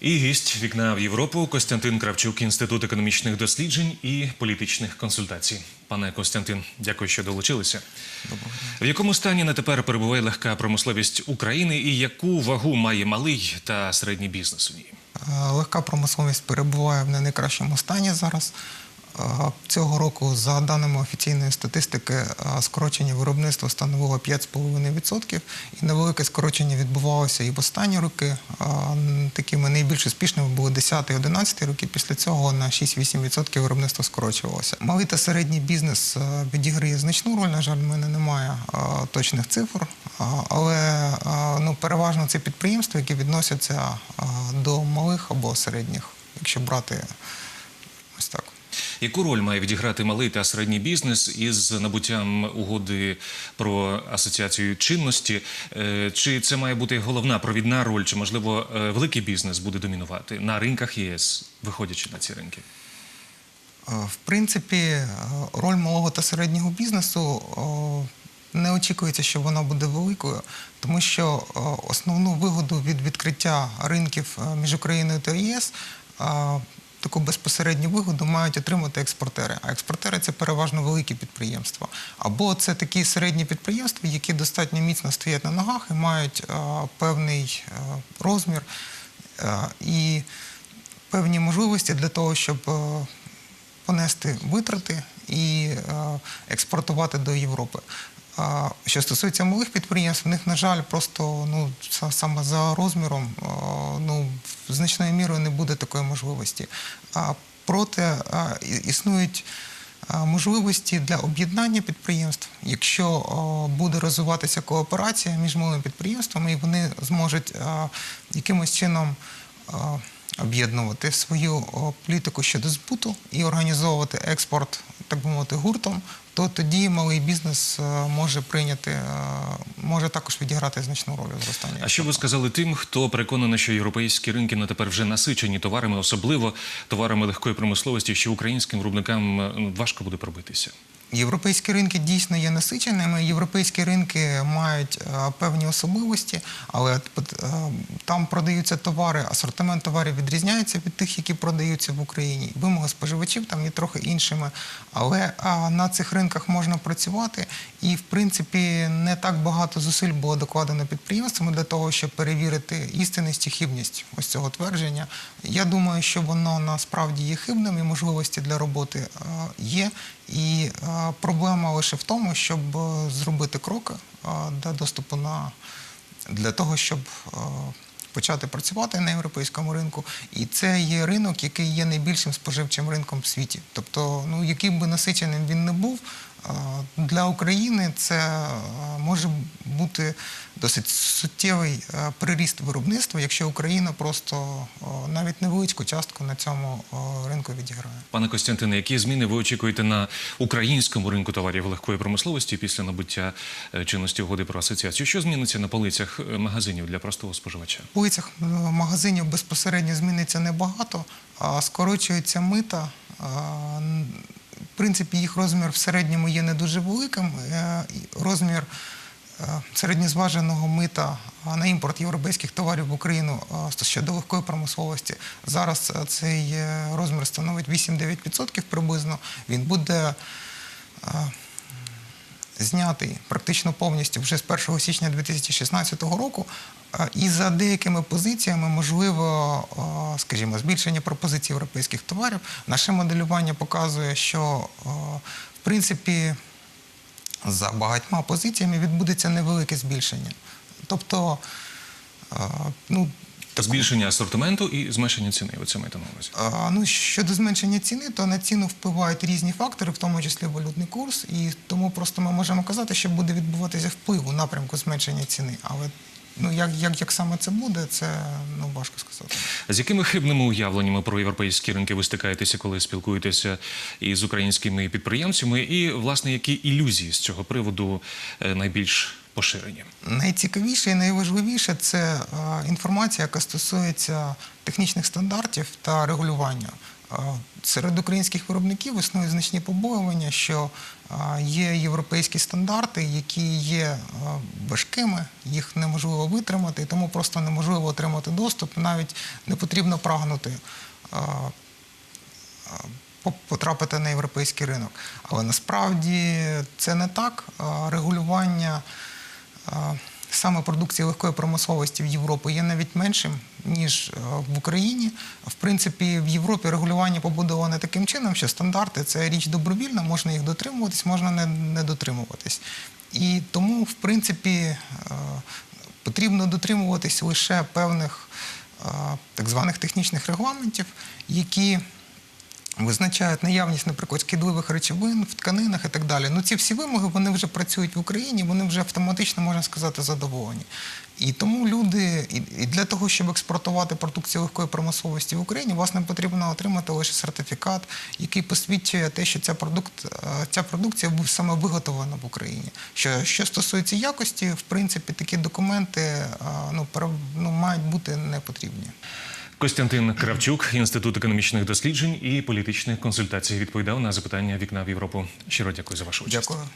І гість вікна в Європу Костянтин Кравчук, інститут економічних досліджень і політичних консультацій. Пане Костянтин, дякую, що долучилися. Доброго В якому стані на тепер перебуває легка промисловість України і яку вагу має малий та середній бізнес у ній? Е, Легка промисловість перебуває в не найкращому стані зараз. Цього року, за даними офіційної статистики, е, скорочення виробництва становило 5,5%. І невелике скорочення відбувалося і в останні роки. Е, Такими найбільш успішними були 10-11 роки. Після цього на 6-8% виробництво скорочувалося. Малий та середній бізнес е, відіграє значну роль. На жаль, в мене немає точних цифр, але ну, переважно це підприємства, які відносяться до малих або середніх, якщо брати. Яку роль має відіграти малий та середній бізнес із набуттям угоди про асоціацію чинності? Е, Чи це має бути головна провідна роль, чи можливо е, великий бізнес буде домінувати на ринках ЄС, виходячи на ці ринки? Е, В принципі, роль малого та середнього бізнесу не очікується, що вона буде великою, тому що основну вигоду від відкриття ринків між Україною та ЄС таку безпосередню вигоду мають отримати експортери. А експортери це переважно великі підприємства. Або це такі середні підприємства, які достатньо міцно стоять на ногах і мають е, певний е, розмір е, і певні можливості для того, щоб е, понести витрати і е, експортувати до Європи. А Що стосується малих підприємств, в них, на жаль, просто ну, саме за розміром ну, значною мірою не буде такої можливості. А проте існують можливості для об'єднання підприємств, якщо буде розвиватися кооперація між малими підприємствами, і вони зможуть якимось чином об'єднувати свою політику щодо збуту і організовувати експорт, так би мовити, гуртом, то тоді малий бізнес е, може прийняти, е, може також відіграти значну роль у зростанні. А що ви сказали тим, хто переконаний, що європейські ринки на тепер вже насичені товарами, особливо товарами легкої промисловості, що українським виробникам е, важко буде пробитися? Європейські ринки дійсно є насиченими. Європейські ринки мають е, певні особливості, але е, там продаються товари, асортимент товарів відрізняється від тих, які продаються в Україні. Вимоги споживачів там є трохи іншими. Але на цих ринках можна працювати, і в принципі не так багато зусиль було докладено підприємствами для того, щоб перевірити істинність і хибність ось цього твердження. Я думаю, що воно насправді є хибним і можливості для роботи е, є. І е, проблема лише в тому, щоб е, зробити кроки е, для доступу на для того, щоб почати працювати на європейському ринку. І це є ринок, який є найбільшим споживчим ринком в світі. Тобто, ну яким би насиченим він не був. Для України це е, може бути досить суттєвий е, приріст виробництва, якщо Україна просто е, навіть невеличку частку на цьому ринку відіграє. Пане Костянтине, які зміни ви очікуєте на українському ринку товарів легкої промисловості після набуття чинності угоди про асоціацію? Що зміниться на полицях магазинів для простого споживача? В полицях магазинів безпосередньо зміниться небагато, а скорочується мита. Принципі, їх розмір в середньому є не дуже великим. Е, Розмір е, середньозваженого мита на імпорт європейських товарів в Україну щодо легкої промисловості. Зараз е, цей е, розмір становить 8-9% приблизно. Він буде е, знятий практично повністю вже з 1 січня 2016 року. Е, І за деякими позиціями можливо, е, скажімо, збільшення пропозицій європейських товарів. Наше моделювання показує, що е, в принципі за багатьма позиціями відбудеться невелике збільшення. Тобто, ну, Збільшення асортименту і зменшення ціни. Оце маєте на увазі. А, Ну, щодо зменшення ціни, то на ціну впливають різні фактори, в тому числі валютний курс, і тому просто ми можемо казати, що буде відбуватися вплив у напрямку зменшення ціни. Але ну, як, як, як саме це буде, це ну, важко сказати. З якими хибними уявленнями про європейські ринки ви стикаєтеся, коли спілкуєтеся із українськими підприємцями? І, власне, які ілюзії з цього приводу е, найбільш поширені? Найцікавіше і найважливіше це е, інформація, яка стосується технічних стандартів та регулювання. е, серед українських виробників існують значні побоювання, що е, є європейські стандарти, які є важкими, їх неможливо витримати, і тому просто неможливо отримати доступ. Навіть не потрібно прагнути. потрапити на європейський ринок. Але насправді це не так. Регулювання саме продукції легкої промисловості в Європі є навіть меншим, ніж в Україні. В принципі, в Європі регулювання побудоване таким чином, що стандарти це річ добровільна, можна їх дотримуватись, можна не, не дотримуватись. І тому, в принципі, потрібно дотримуватись лише певних так званих технічних регламентів, які визначають наявність, наприклад, шкідливих речовин в тканинах і так далі. Ну ці всі вимоги вони вже працюють в Україні, вони вже автоматично можна сказати задоволені. І тому люди, і для того, щоб експортувати продукцію легкої промисловості в Україні, власне потрібно отримати лише сертифікат, який посвідчує те, що ця продукт, е, ця продукція саме виготовлена в Україні. Що, що стосується якості, в принципі, такі документи е, ну, ну, мають бути не потрібні. Костянтин Кравчук, Інститут економічних досліджень і політичних консультацій, відповідав на запитання вікна в Європу. Щиро дякую за вашу участь. Дякую.